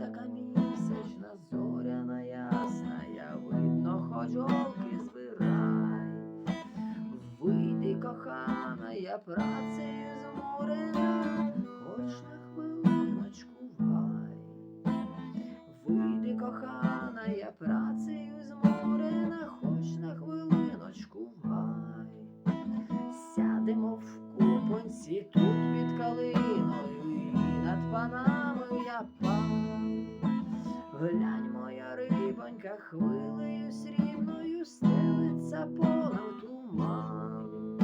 така місячна, зоряна ясна, я видно, хоч голки збирай. Вийди, кохана, я працею зморена, хоч на хвилиночку гай. Вийди, кохана, я працею зморена, хоч на хвилиночку гай. Сядемо в купонці тут під калиною над панами я пан. Глянь, моя рибонька, хвилею срібною стелиться полем туман.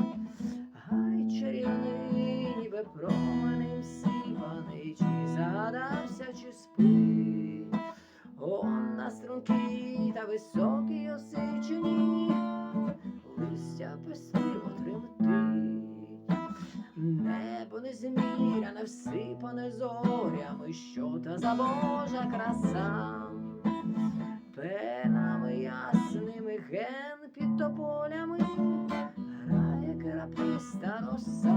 Гай чарівний, ніби променем сіпаний, чи загадався, чи спить. Он на струнки та високій осичині, листя пестливо тремтить. Небо незміряне, всипане зорями, що та за Божа краса. Пенами ясними ген під тополями грає краплиста роса.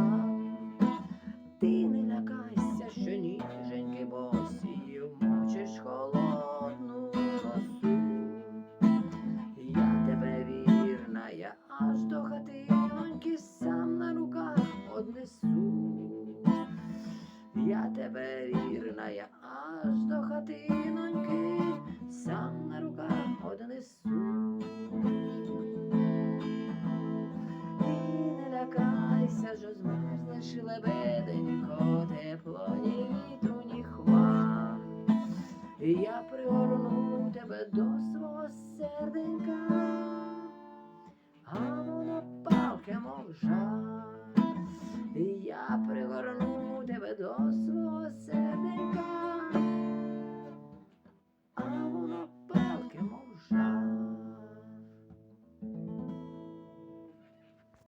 Я тебе вірна, я аж до хатиноньки сам на руках однесу. Ти не лякайся, що змерзнеш лебеденько, тепло ні вітру, ні хмар. Я пригорну тебе до свого серденька, а воно палке, мов жар. Я пригорну тебе до свого серденька,